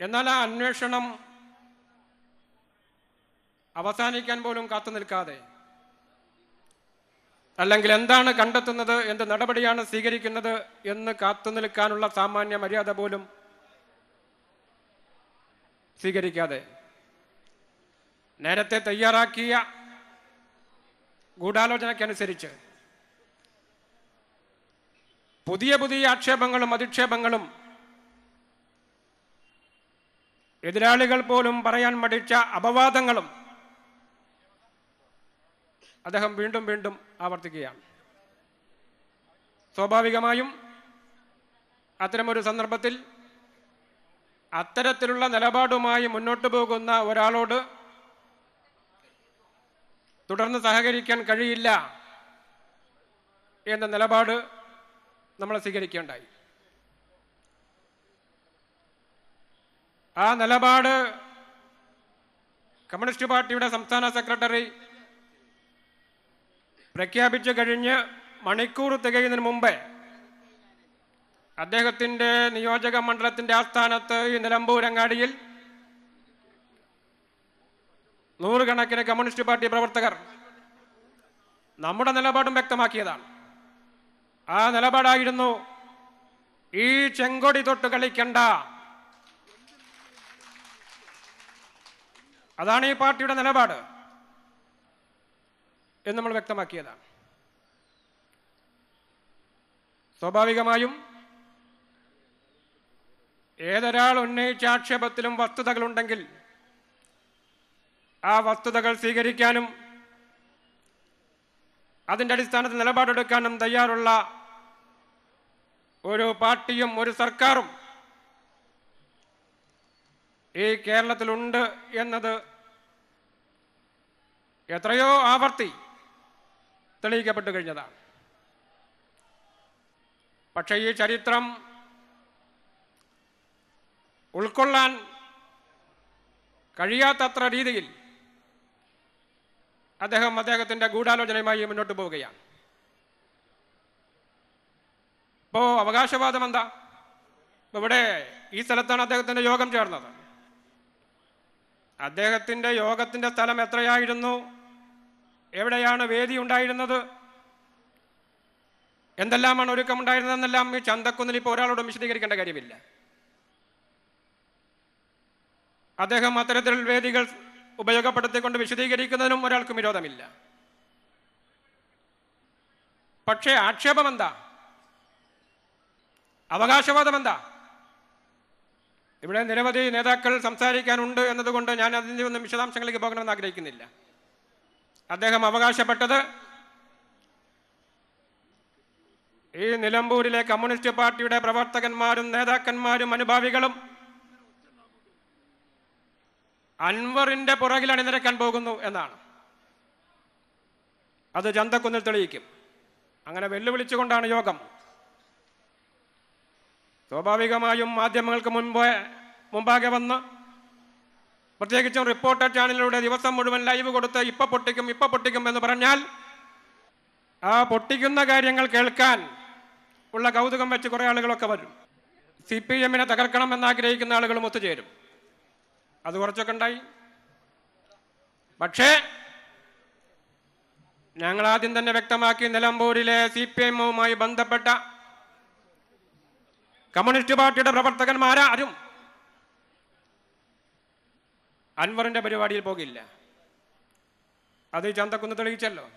എന്നാൽ ആ അന്വേഷണം അവസാനിക്കാൻ പോലും കാത്തു നിൽക്കാതെ അല്ലെങ്കിൽ എന്താണ് കണ്ടെത്തുന്നത് എന്ത് നടപടിയാണ് സ്വീകരിക്കുന്നത് എന്ന് കാത്തു നിൽക്കാനുള്ള സാമാന്യ മര്യാദ പോലും സ്വീകരിക്കാതെ നേരത്തെ തയ്യാറാക്കിയ ഗൂഢാലോചനയ്ക്കനുസരിച്ച് പുതിയ പുതിയ ആക്ഷേപങ്ങളും അധിക്ഷേപങ്ങളും എതിരാളികൾ പോലും പറയാൻ മടിച്ച അപവാദങ്ങളും അദ്ദേഹം വീണ്ടും വീണ്ടും ആവർത്തിക്കുകയാണ്. സ്വാഭാവികമായും അത്തരമൊരു സന്ദർഭത്തിൽ അത്തരത്തിലുള്ള നിലപാടുമായി മുന്നോട്ട് പോകുന്ന ഒരാളോട് തുടർന്ന് സഹകരിക്കാൻ കഴിയില്ല എന്ന നിലപാട് നമ്മൾ സ്വീകരിക്കേണ്ടായി. ആ നിലപാട് കമ്മ്യൂണിസ്റ്റ് പാർട്ടിയുടെ സംസ്ഥാന സെക്രട്ടറി പ്രഖ്യാപിച്ചു കഴിഞ്ഞ് മണിക്കൂർ തികയുന്നതിന് മുമ്പേ അദ്ദേഹത്തിന്റെ നിയോജക മണ്ഡലത്തിന്റെ ആസ്ഥാനത്ത് ഈ നിലമ്പൂരങ്ങാടിയിൽ നൂറുകണക്കിന് കമ്മ്യൂണിസ്റ്റ് പാർട്ടി പ്രവർത്തകർ നമ്മുടെ നിലപാടും വ്യക്തമാക്കിയതാണ്. ആ നിലപാടായിരുന്നു ഈ ചെങ്കൊടി തൊട്ട് കളിക്കണ്ട അതാണ് ഈ പാർട്ടിയുടെ നിലപാട് എന്ന് നമ്മൾ വ്യക്തമാക്കിയതാണ്. സ്വാഭാവികമായും ഏതൊരാൾ ഉന്നയിച്ച ആക്ഷേപത്തിലും വസ്തുതകളുണ്ടെങ്കിൽ ആ വസ്തുതകൾ സ്വീകരിക്കാനും അതിന്റെ അടിസ്ഥാനത്തിൽ നിലപാടെടുക്കാനും തയ്യാറുള്ള ഒരു പാർട്ടിയും ഒരു സർക്കാരും ഈ കേരളത്തിലുണ്ട് എന്നത് എത്രയോ ആവർത്തി തെളിയിക്കപ്പെട്ടു കഴിഞ്ഞതാണ്. പക്ഷേ ഈ ചരിത്രം ഉൾക്കൊള്ളാൻ കഴിയാത്തത്ര രീതിയിൽ അദ്ദേഹം അദ്ദേഹത്തിന്റെ ഗൂഢാലോചനയുമായി മുന്നോട്ട് പോവുകയാണ്. ഇപ്പോ അവകാശവാദം എന്താ? ഇവിടെ ഈ സ്ഥലത്താണ് അദ്ദേഹത്തിന്റെ യോഗം ചേർന്നത്. അദ്ദേഹത്തിന്റെ യോഗത്തിന്റെ സ്ഥലം എത്രയായിരുന്നു? എവിടെയാണ് വേദി ഉണ്ടായിരുന്നത്? എന്തെല്ലാമാണ് ഒരുക്കമുണ്ടായിരുന്നതെന്നെല്ലാം ഈ ചന്തക്കുന്നിൽ ഇപ്പോൾ ഒരാളോടും വിശദീകരിക്കേണ്ട കാര്യമില്ല. അദ്ദേഹം അത്തരത്തിൽ വേദികൾ ഉപയോഗപ്പെടുത്തിക്കൊണ്ട് വിശദീകരിക്കുന്നതിനും ഒരാൾക്കും വിരോധമില്ല. പക്ഷേ ആക്ഷേപം എന്താ? അവകാശവാദം എന്താ? ഇവിടെ നിരവധി നേതാക്കൾ സംസാരിക്കാനുണ്ട് എന്നതുകൊണ്ട് ഞാൻ അതിന്റെ ഒന്നും വിശദാംശങ്ങളിലേക്ക് പോകണമെന്ന് ആഗ്രഹിക്കുന്നില്ല. അദ്ദേഹം അവകാശപ്പെട്ടത് ഈ നിലമ്പൂരിലെ കമ്മ്യൂണിസ്റ്റ് പാർട്ടിയുടെ പ്രവർത്തകന്മാരും നേതാക്കന്മാരും അനുഭാവികളും അൻവറിന്റെ പുറകിൽ അണിനിരക്കാൻ പോകുന്നു എന്നാണ്. അത് ചന്തക്കുന്നിൽ തെളിയിക്കും. അങ്ങനെ വെല്ലുവിളിച്ചുകൊണ്ടാണ് യോഗം. സ്വാഭാവികമായും മാധ്യമങ്ങൾക്ക് മുൻപ് മുമ്പാകെ വന്ന് പ്രത്യേകിച്ചും റിപ്പോർട്ടർ ചാനലിലൂടെ ദിവസം മുഴുവൻ ലൈവ് കൊടുത്ത് ഇപ്പൊ പൊട്ടിക്കും ഇപ്പൊ പൊട്ടിക്കും എന്ന് പറഞ്ഞാൽ ആ പൊട്ടിക്കുന്ന കാര്യങ്ങൾ കേൾക്കാൻ ഉള്ള കൗതുകം വെച്ച് കുറെ ആളുകളൊക്കെ വരും. സി പി എമ്മിനെ തകർക്കണം എന്നാഗ്രഹിക്കുന്ന ആളുകളും ഒത്തുചേരും. അത് കുറച്ചൊക്കെ ഉണ്ടായി. പക്ഷേ ഞങ്ങൾ ആദ്യം തന്നെ വ്യക്തമാക്കി നിലമ്പൂരിലെ സി പി എമ്മുമായി ബന്ധപ്പെട്ട കമ്മ്യൂണിസ്റ്റ് പാർട്ടിയുടെ പ്രവർത്തകന്മാരാരും അൻവറിന്റെ പരിപാടിയിൽ പോകില്ല. അത് ചന്തക്കുന്ന് തെളിയിച്ചല്ലോ.